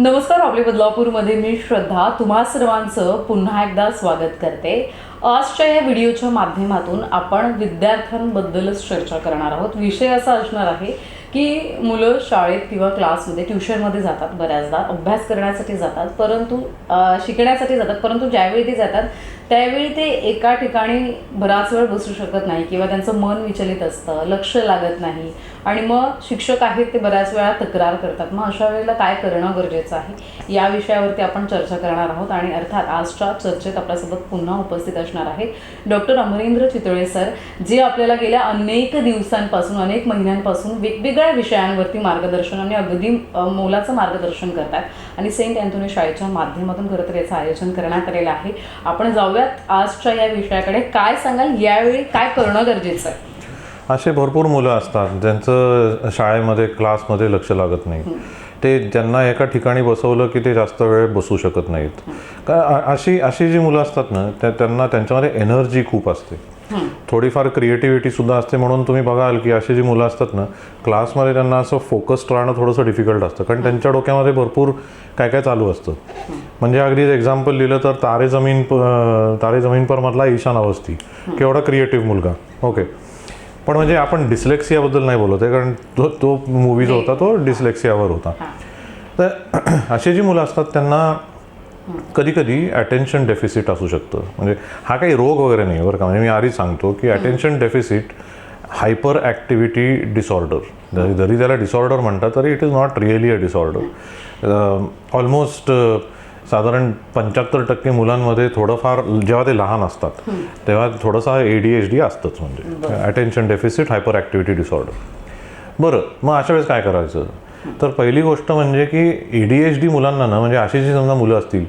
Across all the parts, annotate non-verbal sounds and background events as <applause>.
नमस्कार आपले बदलापूरमध्ये मी श्रद्धा. तुम्हा सर्वांचं पुन्हा एकदा स्वागत करते. आजच्या या व्हिडिओच्या माध्यमातून आपण विद्यार्थ्यांबद्दलच चर्चा करणार आहोत. विषय असा असणार आहे की मुलं शाळेत किंवा क्लासमध्ये ट्युशनमध्ये जातात बऱ्याचदा अभ्यास करण्यासाठी जातात परंतु शिकण्यासाठी जातात परंतु ज्यावेळी ते जातात त्यावेळी ते एका ठिकाणी बराच वेळ बसू शकत नाही किंवा त्यांचं मन विचलित असतं लक्ष लागत नाही. आणि मग शिक्षक आहेत ते बऱ्याच वेळा तक्रार करतात. मग अशा वेळेला काय करणं गरजेचं आहे? या विषयावरती आपण चर्चा करणार आहोत आणि अर्थात आजच्या चर्चेत आपल्यासोबत पुन्हा उपस्थित असणार आहे डॉक्टर अमरेंद्र चितळे सर जे आपल्याला गेल्या अनेक दिवसांपासून अनेक महिन्यांपासून वेगवेगळ्या विषयांवरती मार्गदर्शन आणि अगदी मोलाचं मार्गदर्शन करतात. आणि सेंट अँथोनी शाळेच्या माध्यमातून खरं तर याचं आयोजन करण्यात आलेलं आहे. आपण जाऊयात आजच्या या विषयाकडे काय सांगाल यावेळी काय करणं गरजेचं आहे? असे भरपूर मुलं असतात ज्यांचं शाळेमध्ये क्लासमध्ये लक्ष लागत नाही. ते ज्यांना एका ठिकाणी बसवलं की ते जास्त वेळ बसू शकत नाहीत. का अशी अशी जी मुलं असतात ना त्या त्यांना त्यांच्यामध्ये एनर्जी खूप असते. थोडीफार क्रिएटिव्हिटी सुद्धा असते म्हणून तुम्ही बघाल की अशी जी मुलं असतात ना क्लासमध्ये त्यांना असं फोकस्ड राहणं थोडंसं डिफिकल्ट असतं. कारण त्यांच्या डोक्यामध्ये भरपूर काय काय चालू असतं. म्हणजे अगदी एक्झाम्पल लिहिलं तर तारे जमीन तारे जमीन पर मधला ईशान अवस्थी केवढा क्रिएटिव्ह मुलगा. ओके पण म्हणजे आपण डिस्लेक्सियाबद्दल नाही बोलत आहे कारण तो तो मूवी जो होता तो डिस्लेक्सियावर होता. तर <clears throat> अशी जी मुलं असतात त्यांना कधी कधी अटेन्शन डेफिसिट असू शकतं. म्हणजे हा काही रोग वगैरे नाही बरं का. म्हणजे मी आधीच सांगतो की attention deficit hyperactivity disorder जरी जरी त्याला डिसऑर्डर म्हणतात तरी it is not really a disorder almost साधारण पंच्याहत्तर टक्के मुलांमध्ये थोडंफार जेव्हा ते लहान असतात तेव्हा थोडंसं ए डी एच डी असतंच म्हणजे. Attention deficit hyperactivity disorder बरं मग अशा वेळेस काय करायचं? तर पहिली गोष्ट म्हणजे की ए डी एच डी मुलांना ना म्हणजे अशी जी समजा मुलं असतील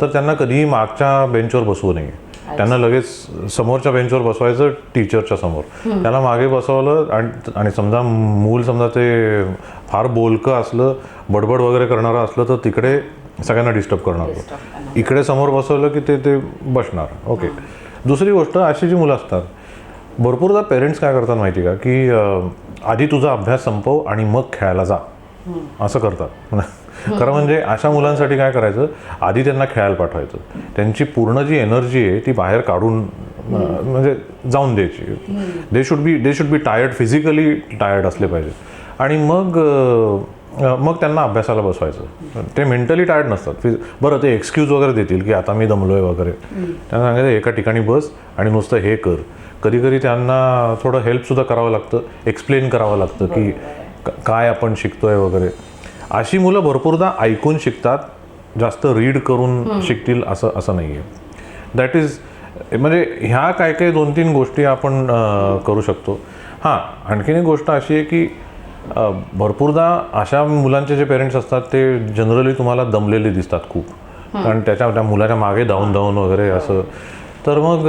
तर त्यांना कधीही मागच्या बेंचवर बसवू नये. त्यांना लगेच समोरच्या बेंचवर बसवायचं टीचरच्या समोर. त्याला मागे बसवलं आणि समजा मूल समजा ते फार बोलकं असलं बडबड वगैरे करणारं असलं तर तिकडे सगळ्यांना डिस्टर्ब करणार इकडे समोर बसवलं की ते ते बसणार. ओके. दुसरी गोष्ट अशी जी मुलं असतात भरपूरदा पेरेंट्स काय करतात माहिती का? की आधी तुझा अभ्यास संपव आणि मग खेळायला जा. असं करतात. <laughs> खरं म्हणजे अशा मुलांसाठी काय करायचं? आधी त्यांना खेळायला पाठवायचं. त्यांची पूर्ण जी एनर्जी आहे ती बाहेर काढून म्हणजे जाऊन द्यायची. They should be they should be tired physically tired असले पाहिजे. आणि मग मग त्यांना अभ्यासाला बसवायचं. ते मेंटली टायर्ड नसतात. फिज बरं ते एक्सक्यूज वगैरे देतील की आता मी दमलोय वगैरे. त्यांना सांगायचं एका ठिकाणी बस आणि नुसतं हे कर. कधी कधी त्यांना थोडं हेल्पसुद्धा करावं लागतं एक्सप्लेन करावं लागतं क- काय आपण शिकतोय वगैरे. अशी मुलं भरपूरदा ऐकून शिकतात जास्त रीड करून शिकतील असं असं नाही आहे दॅट इज म्हणजे ह्या काय काय दोन तीन गोष्टी आपण करू शकतो. हां आणखीन एक गोष्ट अशी आहे की भरपूरदा अशा मुलांचे जे पेरेंट्स असतात ते जनरली तुम्हाला दमलेले दिसतात खूप. कारण त्याच्या त्या मुलाच्या मागे धावून धावून वगैरे असं. तर मग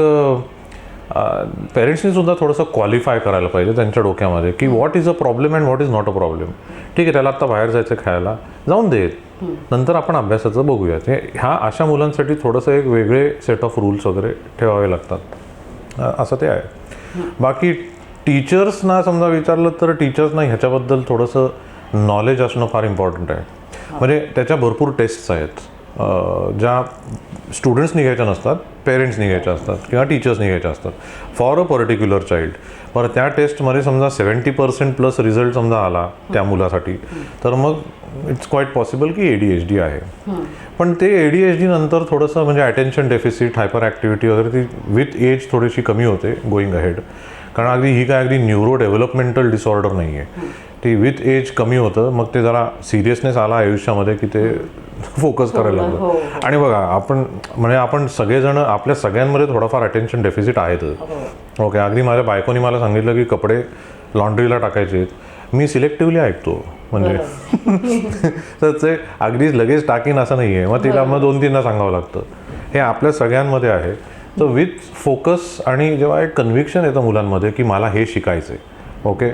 पेरेंट्सनी सुद्धा थोडंसं क्वालिफाय करायला पाहिजे त्यांच्या डोक्यामध्ये की what is a problem and what is not a problem ठीक आहे त्याला आता बाहेर जायचं खेळायला. जाऊन देत नंतर आपण अभ्यासाचं बघूयात. हे ह्या अशा मुलांसाठी थॉडंसं एक वेगळे सेट ऑफ रूल्स वगैरे ठेवावे लागतात. असं ते आहे. बाकी टीचर्सना समजा विचारलं तर टीचर्सना ह्याच्याबद्दल थोडंसं नॉलेज असणं फार इम्पॉर्टंट आहे. म्हणजे त्याच्या भरपूर टेस्ट्स आहेत. ज्या स्टुडंट्स निघायच्या नसतात पेरेंट्स निघायच्या असतात किंवा टीचर्स निघायच्या असतात. फॉर अ पर्टिक्युलर चाइल्ड बरं त्या टेस्टमध्ये समजा सेवन्टी पर्सेंट प्लस रिझल्ट समजा आला त्या मुलासाठी तर मग इट्स क्वाईट पॉसिबल की ए डी एच डी आहे. पण ते ए डी एच डी नंतर थोडंसं म्हणजे अटेन्शन डेफिसिट हायपर ॲक्टिव्हिटी वगैरे ती विथ एज थोडीशी कमी होते गोईंग अहेड कारण अगदी ही काय अगदी न्यूरो डेव्हलपमेंटल डिसऑर्डर नाही आहे ती विथ एज कमी होतं मग ते जरा सिरियसनेस आला आयुष्यामध्ये की ते फोकस करायला हो. लागलं आणि बघा आपण म्हणजे आपण सगळेजण आपल्या सगळ्यांमध्ये थोडंफार अटेन्शन डेफिसिट आहेतच ओके अगदी माझ्या बायकोनी मला सांगितलं की कपडे लॉन्ड्रीला टाकायचे आहेत. मी सिलेक्टिव्हली ऐकतो म्हणजे. <laughs> तर ते अगदीच लगेच टाकीन असं नाही आहे मग तिला मग दोन तीनदा सांगावं लागतं. हे आपल्या सगळ्यांमध्ये आहे. तर विथ फोकस आणि जेव्हा एक कन्व्हिक्शन येतं मुलांमध्ये की मला हे शिकायचं आहे ओके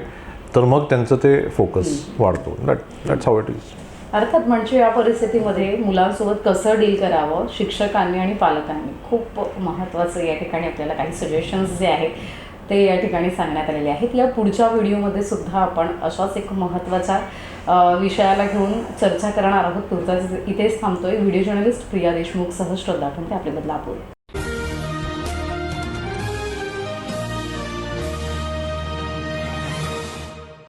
तर मग त्यांचं ते फोकस वाढतो. That that's how it is अर्थात म्हणजे या परिस्थितीमध्ये मुलांसोबत कसं डील करावं शिक्षकांनी आणि पालकांनी? खूप महत्त्वाचं या ठिकाणी आपल्याला काही सजेशन्स जे आहेत ते या ठिकाणी सांगण्यात आलेले आहेत. या पुढच्या व्हिडिओमध्ये सुद्धा आपण अशाच एक महत्त्वाच्या विषयाला घेऊन चर्चा करणार आहोत. तुर्तास इथेच थांबतोय. व्हिडिओ जर्नलिस्ट प्रिया देशमुख सह श्रद्धा ते आपल्याबद्दल बदलापूर